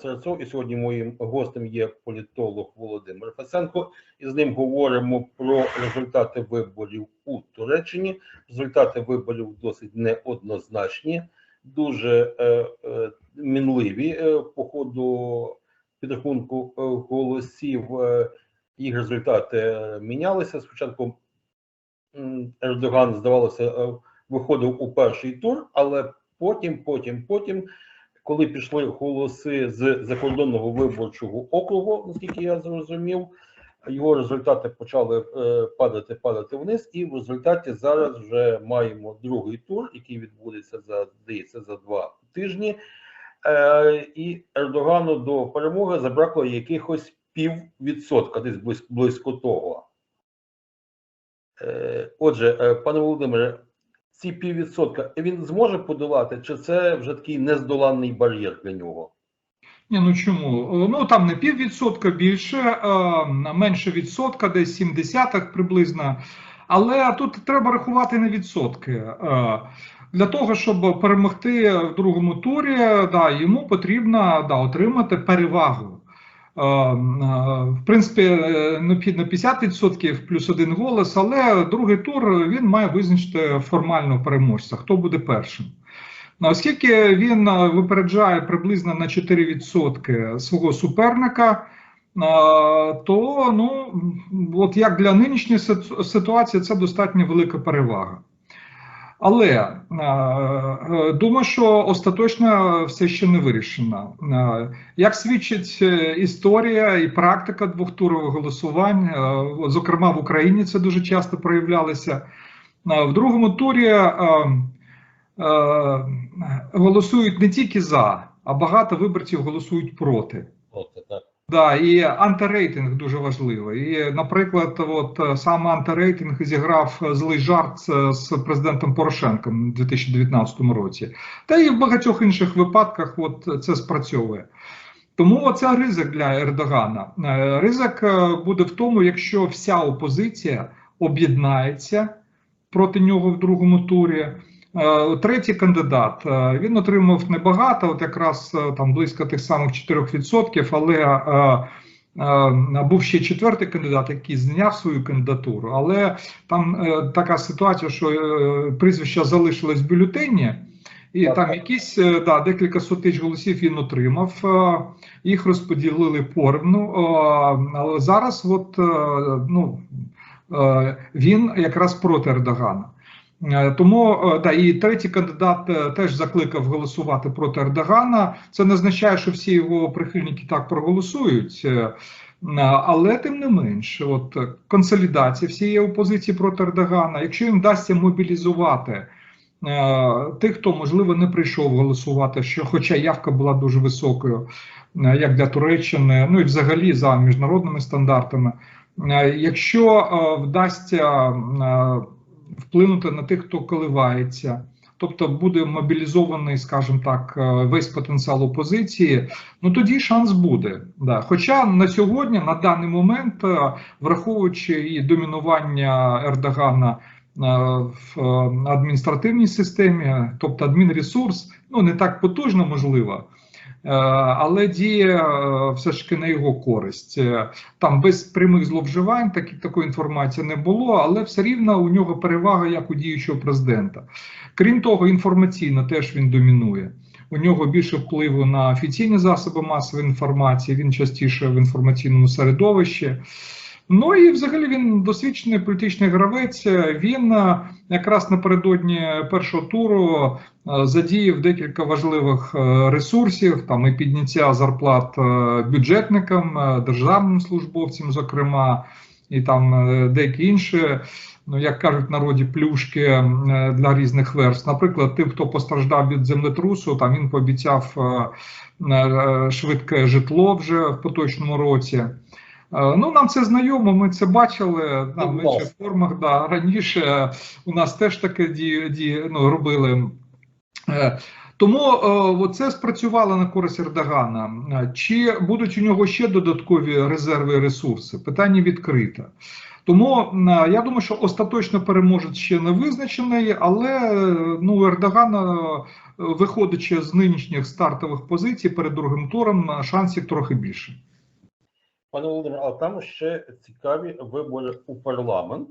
Серцов, і сьогодні моїм гостем є політолог Володимир Фасенко. І з ним говоримо про результати виборів у Туреччині. Результати виборів досить неоднозначні, дуже е, е, мінливі е, по ходу підрахунку е, голосів. Е, їх результати е, мінялися. Спочатку Ердоган, здавалося, е, виходив у перший тур, але потім, потім, потім, коли пішли голоси з закордонного виборчого округу, наскільки я зрозумів, його результати почали е, падати, падати вниз, і в результаті зараз вже маємо другий тур, який відбудеться за здається за два тижні. Е, і Ердогану до перемоги забракло якихось піввідсотка, десь близько, того. Е, Отже, пане Володимире, ці піввідсотка він зможе подолати, чи це вже такий нездоланний бар'єр для нього? Ні, ну чому? Ну там не піввідсотка більше, менше відсотка, десь 70 приблизно. Але тут треба рахувати не відсотки. Для того, щоб перемогти в другому турі, да, йому потрібно да, отримати перевагу. Е, е, В принципі, е, необхідно 50% плюс один голос, але другий тур він має визначити формально переможця, хто буде першим. Ну, Оскільки він випереджає приблизно на 4% свого суперника, то ну, от як для нинішньої ситуації це достатньо велика перевага. Але е, думаю, що остаточно все ще не вирішено. Е, Як свідчить е, історія і практика двохтурових голосувань, зокрема в Україні це дуже часто проявлялося. В другому турі голосують не тільки за, а багато виборців голосують проти. От, так. Да, і антирейтинг дуже важливий. І, наприклад, от е, саме антирейтинг зіграв злий жарт з, з президентом Порошенком у 2019 році. Та і в багатьох інших випадках от це спрацьовує. Тому це ризик для Ердогана. Е, Ризик е, буде в тому, якщо вся опозиція об'єднається проти нього в другому турі. Е, Третій кандидат е, він отримав небагато, от якраз е, там близько тих самих 4%, але був ще четвертий кандидат, який зняв свою кандидатуру. Але там така ситуація, що прізвища залишилось в бюлетені, і Так, там так. якісь да, декілька сот тисяч голосів він отримав. Їх розподілили поровну. е, Але зараз, от ну він якраз проти Ердогана. Е, Тому е, да, і третій кандидат е, теж закликав голосувати проти Ердогана. Це не означає, що всі його прихильники так проголосують. Але тим не менш, от консолідація всієї опозиції проти Ердогана, якщо їм вдасться мобілізувати тих, хто можливо не прийшов голосувати, що, хоча явка була дуже високою, як для Туреччини, ну і взагалі за міжнародними стандартами. Якщо вдасться вплинути на тих, хто коливається, тобто буде мобілізований, скажімо так, е, весь потенціал опозиції, ну тоді шанс буде. Да. Хоча на сьогодні, на даний момент, е, враховуючи і домінування Ердогана. е, В адміністративній системі, тобто адмінресурс, ну не так потужно можливо, але діє е, все ж таки на його користь. Е, Там без прямих зловживань так, такої інформації не було, але все рівно у нього перевага як у діючого президента. Крім того, інформаційно теж він домінує. У нього більше впливу на офіційні засоби масової інформації, він частіше в інформаційному середовищі. Ну і взагалі він досвідчений політичний гравець. Він е, якраз напередодні першого туру е, задіяв декілька важливих е, ресурсів, там і підняття зарплат бюджетникам, державним службовцям, зокрема, і там деякі інші. Ну, як кажуть народі, плюшки для різних верст. Наприклад, тим, хто постраждав від землетрусу, там він пообіцяв швидке житло вже в поточному році. Е, Ну, нам це знайомо, ми це бачили на Ну, в формах. Да. Раніше у нас теж таке ді, ді, ну, робили. Е, Тому е, це спрацювало на користь Ердогана. Чи будуть у нього ще додаткові резерви і ресурси? Питання відкрите. Тому я думаю, що остаточно переможець ще не визначений, але ну, Ердогана, виходячи з нинішніх стартових позицій перед другим туром, шансів трохи більше. Пане Володимире, а там ще цікаві вибори у парламент.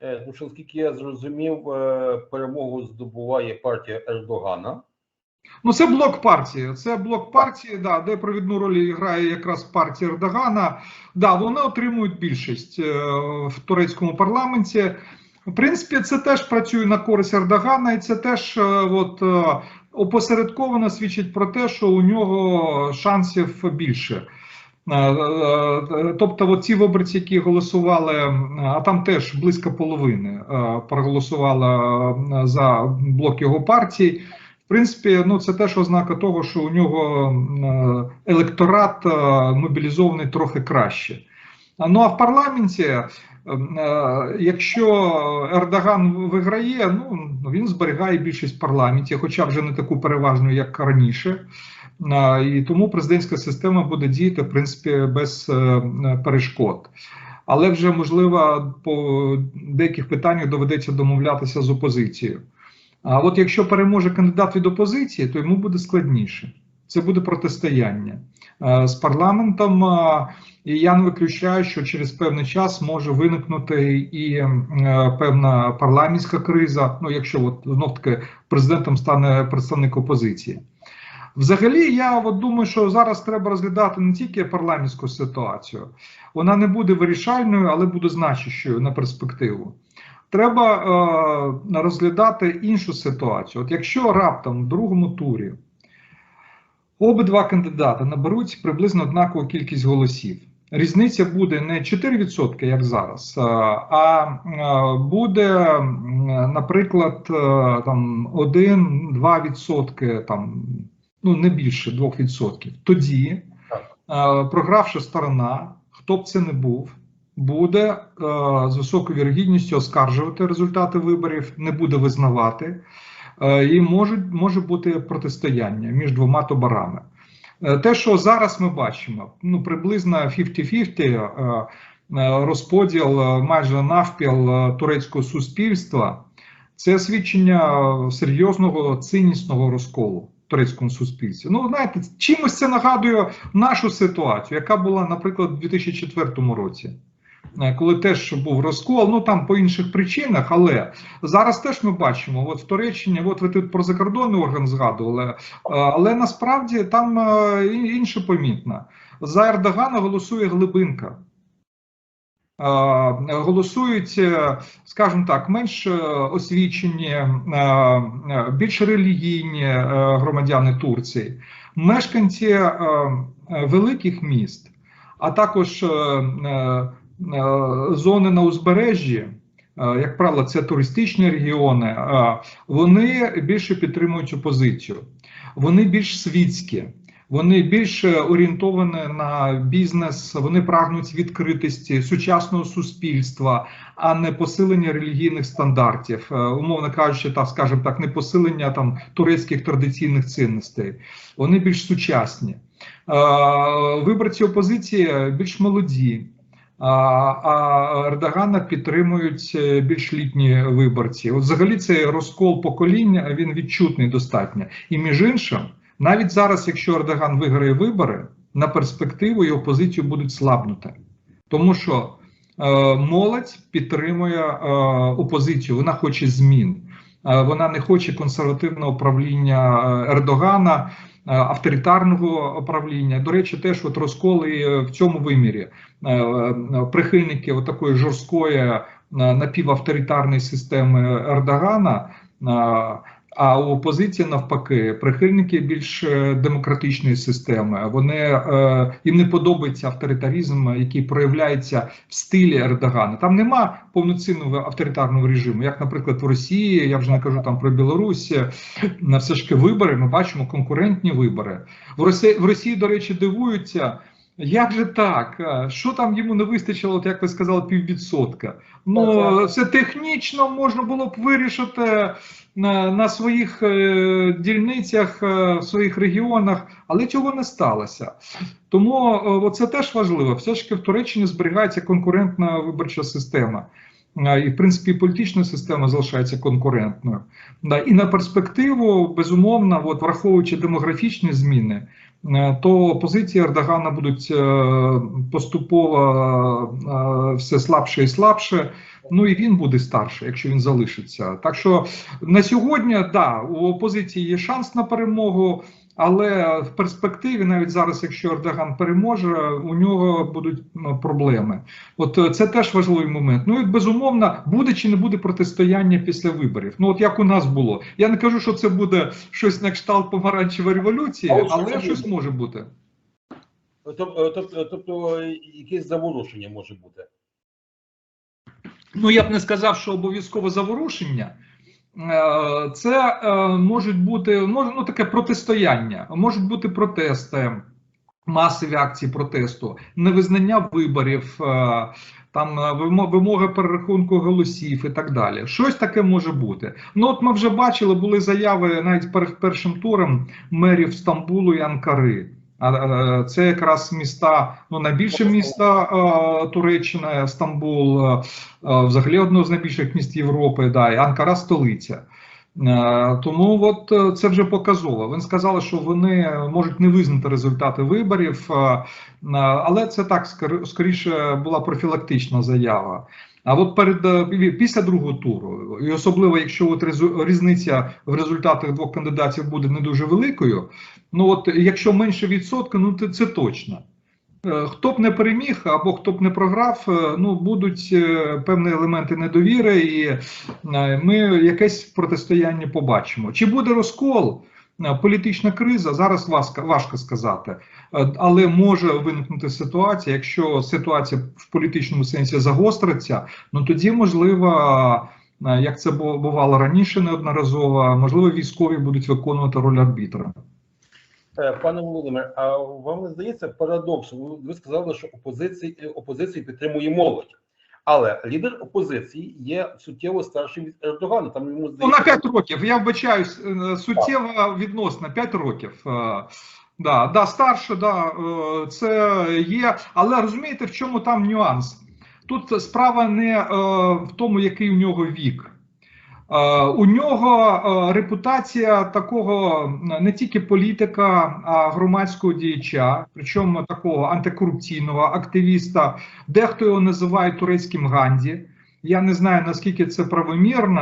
Е, Тому що, наскільки я зрозумів, е, перемогу здобуває партія Ердогана. Ну, це блок партії. Це блок партії, да, де провідну роль грає якраз партія Ердогана. Да, вони отримують більшість е, в турецькому парламенті. В принципі, це теж працює на користь Ердогана, і це теж от, опосередковано свідчить про те, що у нього шансів більше. Е, е, Тобто, от ці виборці, які голосували, е, а там теж близько половини е, проголосували е, за блок його партії. В принципі, ну це теж ознака того, що у нього е, електорат е, мобілізований трохи краще. Ну а в парламенті, е, е, якщо Ердоган виграє, ну він зберігає більшість в парламенті, хоча вже не таку переважну, як раніше. І тому президентська система буде діяти в принципі без е, перешкод. Але вже можливо по деяких питаннях доведеться домовлятися з опозицією. А от якщо переможе кандидат від опозиції, то йому буде складніше. Це буде протистояння е, з парламентом. е, І я не виключаю, що через певний час може виникнути і певна парламентська криза. Ну, якщо от знов таки президентом стане представник опозиції. Взагалі, я от думаю, що зараз треба розглядати не тільки парламентську ситуацію, вона не буде вирішальною, але буде значущою на перспективу. Треба е, розглядати іншу ситуацію. От якщо раптом в другому турі обидва кандидати наберуть приблизно однакову кількість голосів, різниця буде не 4%, як зараз, е, а е, буде, наприклад, е, там 1-2%, там, ну не більше 2%. Тоді е, програвша сторона, хто б це не був, буде е, з високою вірогідністю оскаржувати результати виборів, не буде визнавати, е, і може, може бути протистояння між двома таборами. Е, те, що зараз ми бачимо, ну приблизно 50-50 е, розподіл майже навпіл турецького суспільства, це свідчення серйозного цинісного розколу турецькому суспільстві. Ну, знаєте, чимось це нагадує нашу ситуацію, яка була, наприклад, у 2004 році. Е, Коли теж був розкол, ну там по інших причинах, але зараз теж ми бачимо, от в Туреччині, от ви тут про закордонний орган згадували, е, але насправді там е, інше помітно. За Ердогана голосує глибинка. Голосують, е, скажімо так, менш е, освічені, е, більш релігійні громадяни Турції, мешканці великих міст, а також зони на узбережжі, як правило, це туристичні регіони, вони більше підтримують опозицію, вони більш світські. Вони більш орієнтовані на бізнес, вони прагнуть відкритості сучасного суспільства, а не посилення релігійних стандартів, Е, умовно кажучи, так скажімо так, не посилення там турецьких традиційних цінностей. Вони більш сучасні. Е, Виборці опозиції більш молоді. А, а Ердогана підтримують е, більш літні виборці. От взагалі цей розкол покоління він відчутний достатньо. І між іншим, навіть зараз, якщо Ердоган виграє вибори, на перспективу його позицію будуть слабнути, тому що е, молодь підтримує е, опозицію, вона хоче змін. Е, Вона не хоче консервативного правління е, Ердогана, е, авторитарного правління. До речі, теж от розколи е, в цьому вимірі прихильники такої жорсткої напівавторитарної системи Ердогана. Е, А у опозиції навпаки, прихильники більш е, демократичної системи. Вони е, їм не подобається авторитаризм, який проявляється в стилі Ердогана. Там нема повноцінного авторитарного режиму, як, наприклад, в Росії. Я вже не кажу там про Білорусь. На все ж таки вибори. Ми бачимо конкурентні вибори. В Росії в Росії, до речі, дивуються. Як же так? Що там йому не вистачило, от як ви сказали, піввідсотка? Ну, це технічно можна було б вирішити на, на своїх е, дільницях, е, в своїх регіонах, але цього не сталося. Тому е, це теж важливо. Все ж таки в Туреччині зберігається конкурентна виборча система. І, в принципі, політична система залишається конкурентною. І на перспективу, безумовно, от, враховуючи демографічні зміни, то позиції Ердогана будуть е, поступово е, все слабше і слабше. Ну і він буде старше, якщо він залишиться. Так що на сьогодні, да, у опозиції є шанс на перемогу, але в перспективі, навіть зараз, якщо Ердоган переможе, у нього будуть ну, проблеми. От е, це теж важливий момент. Ну і безумовно, буде чи не буде протистояння після виборів. Ну от як у нас було. Я не кажу, що це буде щось на кшталт помаранчевої революції, А от що але щось може бути. Тобто, тобто якесь заворушення може бути. Ну я б не сказав, що обов'язково заворушення. Е, Це е, можуть бути ну, таке протистояння, можуть бути протести, масові акції протесту, невизнання виборів, е, там вимоги перерахунку голосів і так далі. Щось таке може бути. Ну от ми вже бачили, були заяви навіть перед першим туром мерів Стамбулу і Анкари. Е, це якраз міста, ну найбільше міста е, Туреччина, Стамбул, е, взагалі одне з найбільших міст Європи, да, і Анкара столиця. Е, Тому от е, це вже показово. Він сказали, що вони можуть не визнати результати виборів, е, але це так скор- скоріше була профілактична заява. А от перед після другого туру, і особливо якщо от різниця в результатах двох кандидатів буде не дуже великою, ну от якщо менше відсотка, ну це точно. Е, Хто б не переміг або хто б не програв, е, ну будуть е, певні елементи недовіри, і ми якесь протистояння побачимо. Чи буде розкол, політична криза? Зараз важко, сказати, але може виникнути ситуація, якщо ситуація в політичному сенсі загостриться, ну тоді можливо. Як це бу- бувало раніше неодноразово, можливо, військові будуть виконувати роль арбітра. Е, Пане Володимир, а вам не здається парадокс? Ви ви сказали, що опозиції, опозиції підтримує молодь. Але лідер опозиції є суттєво старший від Ердогана. Там йому Ну, на 5 років. Я вбачаюсь е, суттєво відносно 5 років. Е, Да, да, старше, да, е, це є. Але розумієте, в чому там нюанс? Тут справа не е, в тому, який у нього вік. Е, У нього е, репутація такого не тільки політика, а громадського діяча, причому такого антикорупційного активіста. Дехто його називає турецьким Ганді. Я не знаю наскільки це правомірно,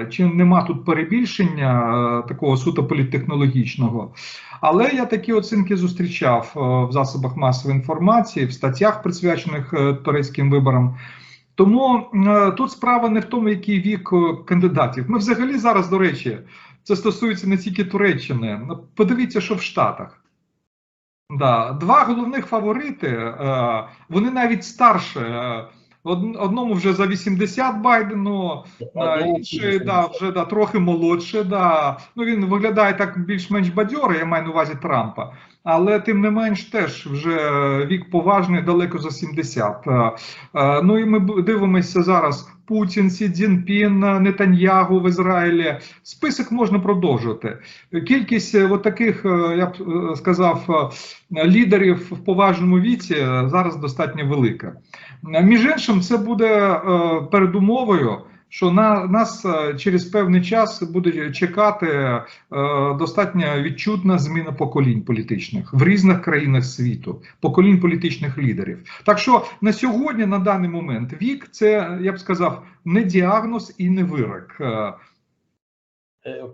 е, чи нема тут перебільшення такого суто політтехнологічного. Але я такі оцінки зустрічав в засобах масової інформації, в статтях, присвячених турецьким виборам. Тому е, тут справа не в тому, який вік е, кандидатів. Ми взагалі зараз, до речі, це стосується не тільки Туреччини. Ну, Подивіться, що в Штатах. Да, два головних фаворити, е, вони навіть старше. Одному вже за 80 Байдену, а, інший да, вже да, трохи молодше. Да. Ну, він виглядає так більш-менш бадьоро, я маю на увазі Трампа. Але тим не менш теж вже вік поважний, далеко за 70. Е, е, Ну і ми дивимося зараз. Путін, Сі Цзінпін, Нетаньягу в Ізраїлі. Список можна продовжувати. Кількість е, от таких, е, я б е, сказав, е, лідерів в поважному віці е, зараз достатньо велика. Е, Між іншим, це буде е, передумовою, що на нас е, через певний час буде чекати е, достатньо відчутна зміна поколінь політичних в різних країнах світу, поколінь політичних лідерів. Так що на сьогодні, на даний момент, вік це я б сказав не діагноз і не вирок. Е,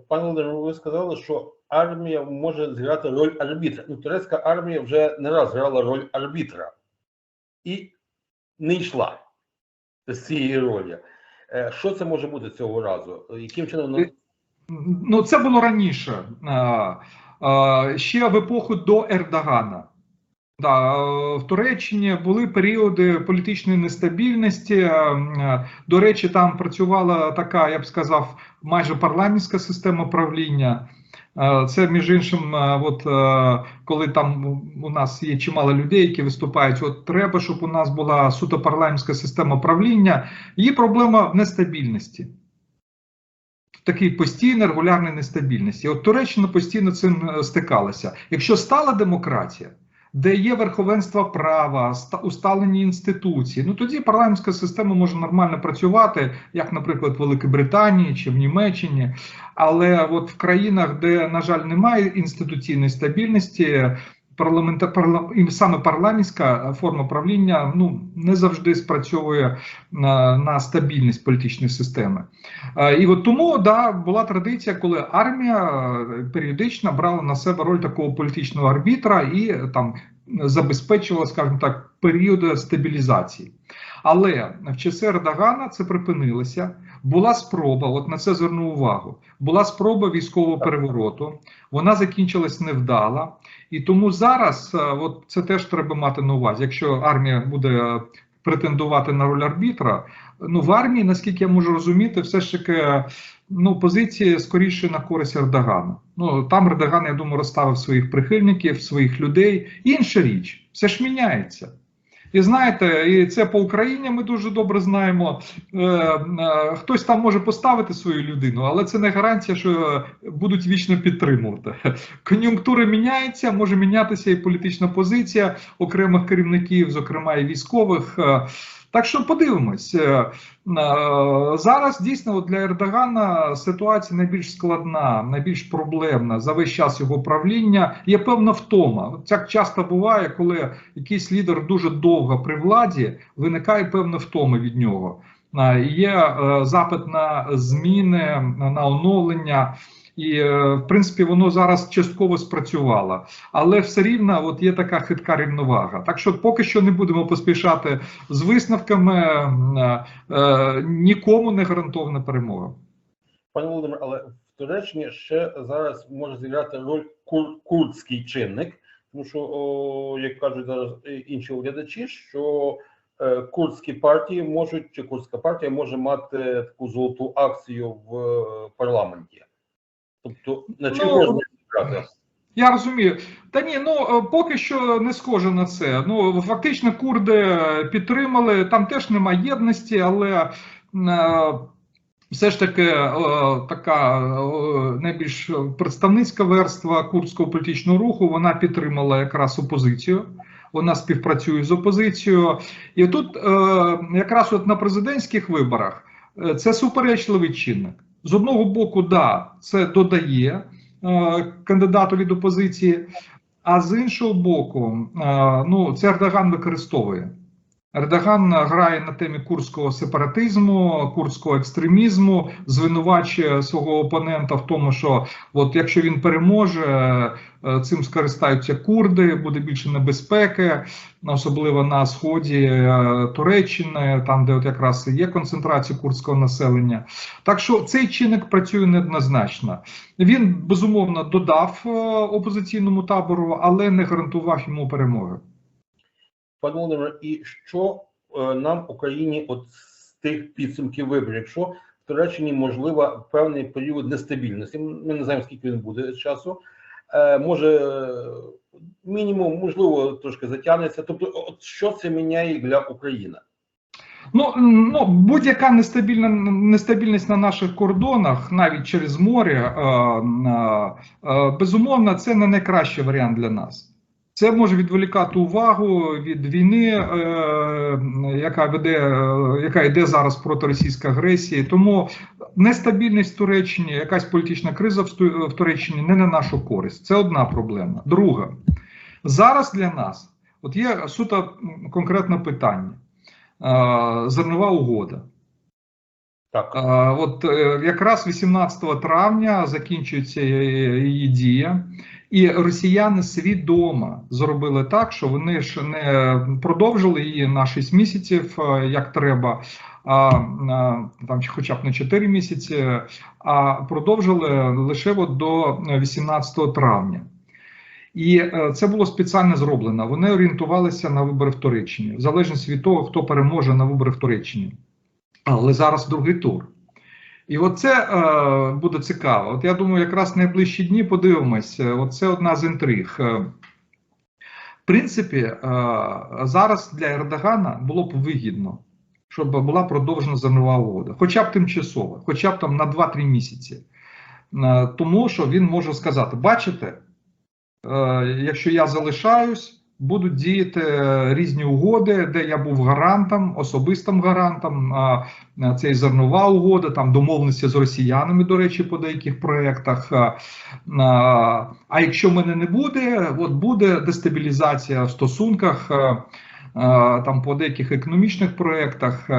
Пане Володимир, ви сказали, що армія може зіграти роль арбітра. Ну, турецька армія вже не раз грала роль арбітра і не йшла з цієї ролі. Е, Що це може бути цього разу? Яким чином Ну, це було раніше, е, е, ще в епоху до Ердогана. Да, в Туреччині були періоди політичної нестабільності. До речі, там працювала така, я б сказав, майже парламентська система правління. Е, Це між іншим, е, от е, коли там у нас є чимало людей, які виступають, от треба, щоб у нас була суто парламентська система правління. Є проблема в нестабільності. Такий такій регулярний нестабільності. От Туреччина постійно цим стикалася. Якщо стала демократія, де є верховенство права, ста- усталені інституції, ну тоді парламентська система може нормально працювати, як, наприклад, в Великій Британії чи в Німеччині. Але от в країнах, де, на жаль, немає інституційної стабільності, парламента, парла, і саме парламентська форма правління ну, не завжди спрацьовує на, на стабільність політичної системи. Е, І от тому да, була традиція, коли армія е, періодично брала на себе роль такого політичного арбітра і е, там забезпечувала, скажімо так, періоди стабілізації. Але в часи Ердогана це припинилося. Була спроба, от на це звернув увагу. Була спроба військового перевороту. Вона закінчилась невдала, і тому зараз, е, от це теж треба мати на увазі. Якщо армія буде е, претендувати на роль арбітра, ну в армії, наскільки я можу розуміти, все ж таки ну позиції скоріше на користь Ердогана. Ну там Ердоган, я думаю, розставив своїх прихильників, своїх людей. Інша річ, все ж міняється. І знаєте, і це по Україні ми дуже добре знаємо. Е, е, хтось там може поставити свою людину, але це не гарантія, що будуть вічно підтримувати. Кон'юнктура міняється, може мінятися і політична позиція окремих керівників, зокрема і військових. Е, Так що подивимось. Е, е, Зараз дійсно для Ердогана ситуація найбільш складна, найбільш проблемна за весь час його правління. Є певна втома. Так часто буває, коли якийсь лідер дуже довго при владі, виникає певна втома від нього. Є е, запит на зміни, на оновлення. І, е, в принципі, воно зараз частково спрацювало, але все рівно от є така хитка рівновага. Так що поки що не будемо поспішати з висновками, е, е, нікому не гарантована перемога. Пане Володимир, але в Туреччині ще зараз може зіграти роль кур, курдський чинник, тому що, о, як кажуть зараз інші оглядачі, що е, курдські партії можуть, чи курдська партія може мати таку золоту акцію в е, парламенті. Тобто на чим Ну, можна зіграти? Я розумію. Та ні, ну е, поки що не схоже на це. Ну фактично, курди підтримали. Там теж немає єдності, але е, все ж таки е, така найбільш представницька верства курдського політичного руху. Вона підтримала якраз опозицію. Вона співпрацює з опозицією, і тут якраз от на президентських виборах це суперечливий чинник. З одного боку, да, це додає е, кандидату від опозиції, а з іншого боку, е, ну це Ердоган використовує. Ердоган грає на темі курдського сепаратизму, курдського екстремізму, звинувачує свого опонента в тому, що от якщо він переможе, е, цим скористаються курди, буде більше небезпеки, особливо на сході е, Туреччини, там де от якраз є концентрація курдського населення. Так що цей чинник працює неоднозначно. Він безумовно додав е, опозиційному табору, але не гарантував йому перемоги. Пане Володимир, і що е, нам Україні от з тих підсумків виборів, якщо в Туреччині можливо певний період нестабільності, ми не знаємо, скільки він буде часу, е, може мінімум, можливо, трошки затягнеться. Тобто, от що це міняє для України? Ну, ну будь-яка нестабільна нестабільність на наших кордонах, навіть через море, е, е, е, безумовно, це не найкращий варіант для нас. Це може відволікати увагу від війни, е, яка веде, е, яка йде зараз проти російської агресії. Тому нестабільність в Туреччині, якась політична криза в Туреччині не на нашу користь. Це одна проблема. Друга, зараз для нас от є суто конкретне питання. Е, Зернова угода. Так, Е, От е, якраз 18 травня закінчується е, її дія, і росіяни свідомо зробили так, що вони ж не продовжили її на 6 місяців, е, як треба, а там хоча б на 4 місяці, а продовжили лише от до 18 травня. І е, це було спеціально зроблено. Вони орієнтувалися на вибори в Туреччині, в залежності від того, хто переможе на вибори в Туреччині. Але зараз другий тур. І оце е, буде цікаво. От я думаю, якраз найближчі дні подивимось. Е, Оце одна з інтриг. Е, В принципі, е, зараз для Ердогана було б вигідно, щоб була продовжена зернова угода, хоча б тимчасово, хоча б там на 2-3 місяці. Тому що він може сказати: бачите, якщо я залишаюсь, будуть діяти е, різні угоди, де я був гарантом, особистим гарантом. а, Це і зернова угода, там домовленості з росіянами, до речі, по деяких проєктах. А, а, якщо мене не буде, от буде дестабілізація в стосунках там по деяких економічних проєктах.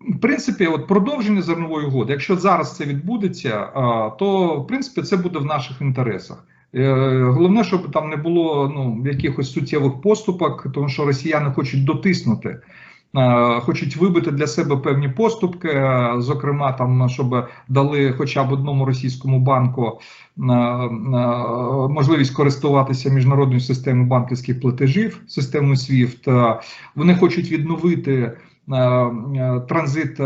В принципі, от продовження зернової угоди, якщо зараз це відбудеться, то в принципі це буде в наших інтересах. Е, Головне, щоб там не було ну, якихось суттєвих поступок, тому що росіяни хочуть дотиснути, е, хочуть вибити для себе певні поступки, е, зокрема, там, щоб дали хоча б одному російському банку можливість користуватися міжнародною системою банківських платежів, системою SWIFT. Вони хочуть відновити транзит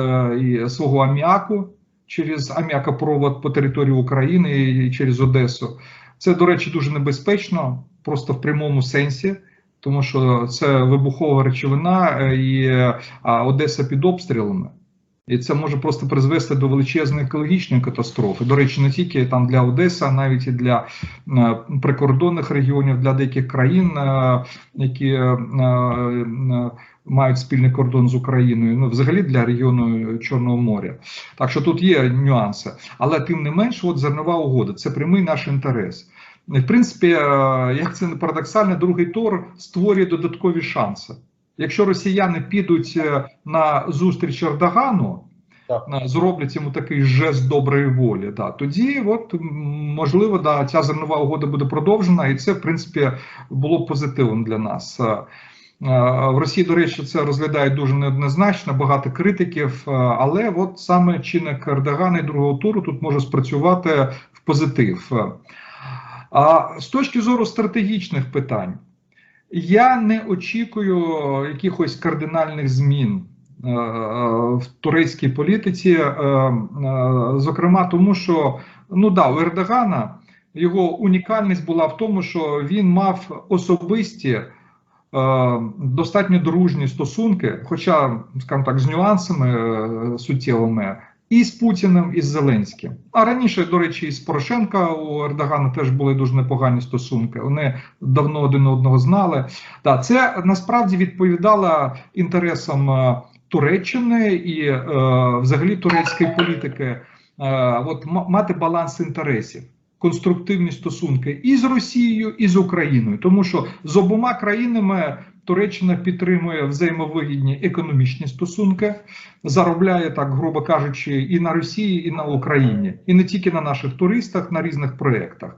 свого аміаку через аміакопровод по території України і через Одесу. Це, до речі, дуже небезпечно, просто в прямому сенсі, тому що це вибухова речовина е, і Одеса під обстрілами. І це може просто призвести до величезної екологічної катастрофи. До речі, не тільки там для Одеси, а навіть і для е, прикордонних регіонів, для деяких країн, е, які е, мають спільний кордон з Україною, ну взагалі для регіону Чорного моря. Так що тут є нюанси, але тим не менш, от зернова угода це прямий наш інтерес. В принципі, як це не парадоксально, другий тур створює додаткові шанси. Якщо росіяни підуть е, на зустріч Ердогану, Так. е, зроблять йому такий жест доброї волі, да, тоді, от можливо, да, ця зернова угода буде продовжена, і це, в принципі, було б позитивом для нас. Е, В Росії, до речі, це розглядають дуже неоднозначно, багато критиків, але от саме чинник Ердогана і другого туру тут може спрацювати в позитив. А з точки зору стратегічних питань, я не очікую якихось кардинальних змін е, в турецькій політиці, е, е, зокрема, тому що ну да, у Ердогана його унікальність була в тому, що він мав особисті. е, Достатньо дружні стосунки, хоча, скажімо так, з нюансами е, суттєвими, і з Путіним, і з Зеленським. А раніше, до речі, і з Порошенка у Ердогана теж були дуже непогані стосунки. Вони давно один одного знали. Да, це насправді відповідало інтересам е, Туреччини і е, взагалі турецької політики. Е, от мати баланс інтересів. Конструктивні стосунки і з Росією, і з Україною, тому що з обома країнами Туреччина підтримує взаємовигідні економічні стосунки, заробляє так, грубо кажучи, і на Росії, і на Україні, і не тільки на наших туристах, на різних проєктах.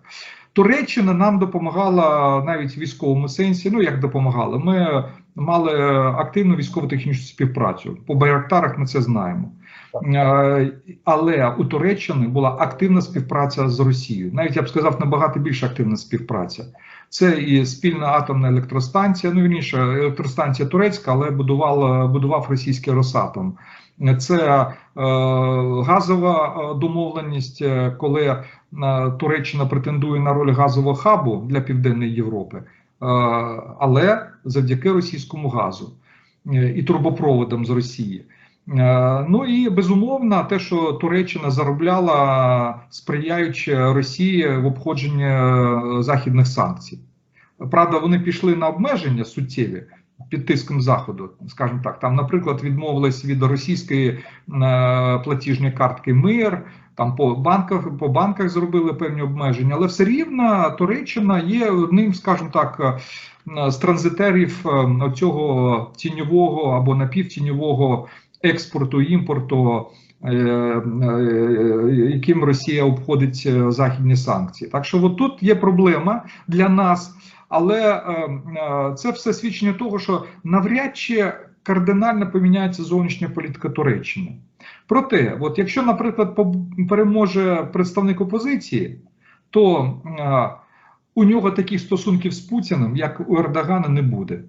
Туреччина нам допомагала навіть в військовому сенсі. Ну як допомагала? Ми мали активну військово-технічну співпрацю. По Байрактарах ми це знаємо. Е, Але у Туреччини була активна співпраця з Росією. Навіть я б сказав, набагато більш активна співпраця. Це і спільна атомна електростанція. Ну вірніше, електростанція турецька, але будував, будував російський Росатом. Це е, газова е, домовленість, е, коли Туреччина претендує на роль газового хабу для Південної Європи, але завдяки російському газу і трубопроводам з Росії. Е, Ну і безумовно, те, що Туреччина заробляла, сприяючи Росії в обходженні е, західних санкцій. Правда, вони пішли на обмеження суттєві під тиском заходу, скажімо так. Там, наприклад, відмовились від російської е, платіжної картки МИР. Там по банках по банках зробили певні обмеження, але все рівно Туреччина є одним, скажімо так, з транзитерів цього тіньового або напівтіньового експорту імпорту, е, е, яким Росія обходить е, західні санкції. Так що от тут є проблема для нас, але е, е, це все свідчення того, що навряд чи кардинально поміняється зовнішня політика Туреччини. Проте, от якщо, наприклад, переможе представник опозиції, то е, у нього таких стосунків з Путіним, як у Ердогана, не буде.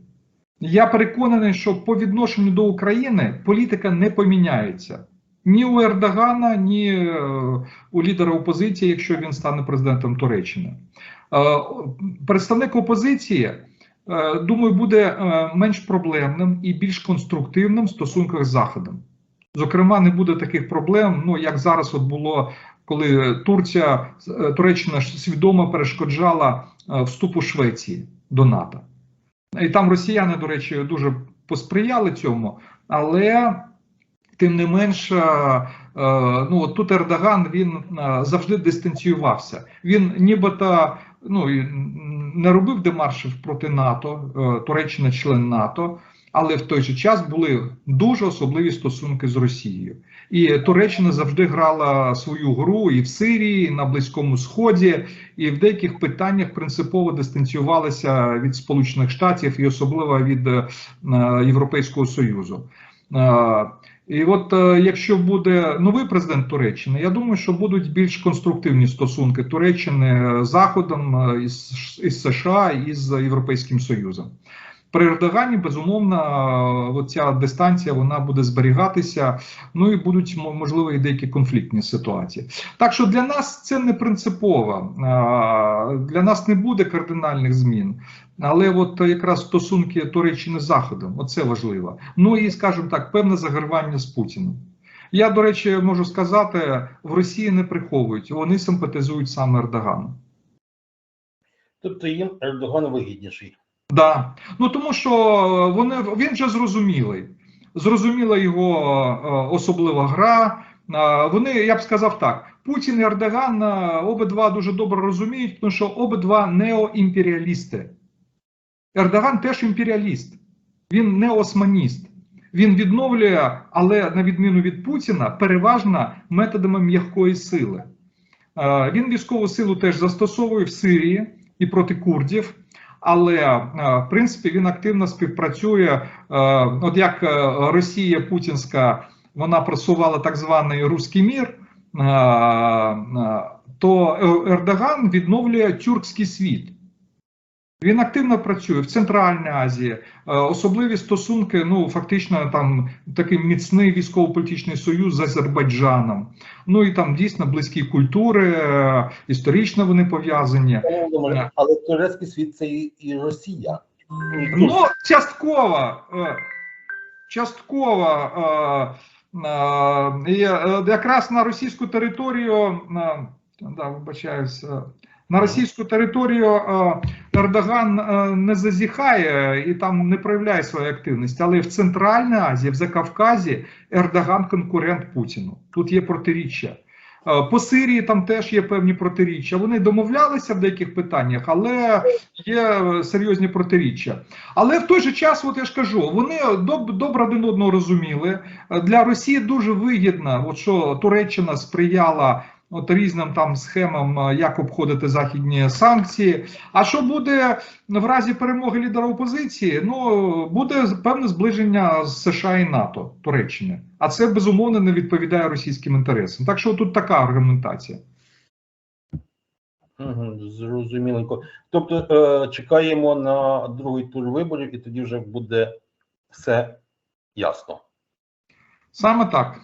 Я переконаний, що по відношенню до України політика не поміняється. Ні у Ердогана, ні е, у лідера опозиції, якщо він стане президентом Туреччини. Е, Представник опозиції, е, думаю, буде менш проблемним і більш конструктивним в стосунках з Заходом. Зокрема, не буде таких проблем, ну як зараз от було, коли Турція, Туреччина свідомо перешкоджала вступу Швеції до НАТО. І там росіяни, до речі, дуже посприяли цьому, але тим не менш, е, ну тут Ердоган він е, завжди дистанціювався. Він нібито ну, не робив демаршів проти НАТО, е, Туреччина член НАТО, але в той же час були дуже особливі стосунки з Росією. І Туреччина завжди грала свою гру і в Сирії, і на Близькому Сході, і в деяких питаннях принципово дистанціювалися від Сполучених Штатів і особливо від е, Європейського Союзу. Е, І от е, якщо буде новий президент Туреччини, я думаю, що будуть більш конструктивні стосунки Туреччини з Заходом, із, із США і з Європейським Союзом. При Ердогані, безумовно, оця дистанція вона буде зберігатися. Ну і будуть можливо і деякі конфліктні ситуації. Так що для нас це не принципово. Для нас не буде кардинальних змін. Але от якраз стосунки Туреччини з Заходом, оце важливо. Ну і скажімо так, певне загравання з Путіним. Я, до речі, можу сказати, в Росії не приховують, вони симпатизують саме Ердогану. Тобто їм Ердоган вигідніший. Да. Ну тому що вони він вже зрозумілий. Зрозуміла його е, особлива гра. Е, Вони, я б сказав так: Путін і Ердоган е, обидва дуже добре розуміють, тому що обидва неоімперіалісти. Ердоган теж імперіаліст, він не османіст. Він відновлює, але на відміну від Путіна, переважно методами м'якої сили. Е, Він військову силу теж застосовує в Сирії і проти курдів. Але е, в принципі він активно співпрацює. е, От як е, Росія Путінська вона просувала так званий руський мір, то Ердоган відновлює тюркський світ. Він активно працює в Центральній Азії, е, особливі стосунки. Ну фактично, там такий міцний військово-політичний союз з Азербайджаном. Ну і там дійсно близькі культури, е, історично вони пов'язані. Але турецький світ це і, Росія. Ну, частково. е, Частково. і, Якраз на російську територію, да, вибачаюсь, е, на російську територію е, Ердоган е, не зазіхає і там не проявляє своєї активності. Але в Центральній Азії, в Закавказі, Ердоган конкурент Путіну. Тут є протиріччя. Е, По Сирії там теж є певні протиріччя. Вони домовлялися в деяких питаннях, але є серйозні протиріччя. Але в той же час, от я ж кажу, вони доб- добре один одного розуміли. Для Росії дуже вигідно, от що Туреччина сприяла. От різним там схемам, е, як обходити західні санкції. А що буде в разі перемоги лідера опозиції? Ну буде певне зближення з США і НАТО Туреччини, а це безумовно не відповідає російським інтересам. Так що тут така аргументація. Угу, зрозуміленько. Тобто е, чекаємо на другий тур виборів, і тоді вже буде все ясно. Саме так.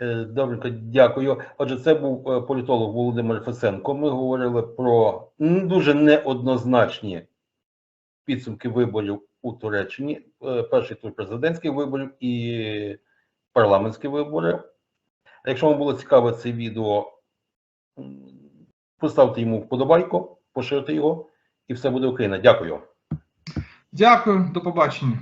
Е, Добренько, дякую. Отже, це був е, політолог Володимир Фесенко. Ми говорили про дуже неоднозначні підсумки виборів у Туреччині. Е, Перший тур президентських виборів і парламентські вибори. Якщо вам було цікаве це відео, поставте йому вподобайку, поширте його, і все буде Україна. Дякую. Дякую, до побачення.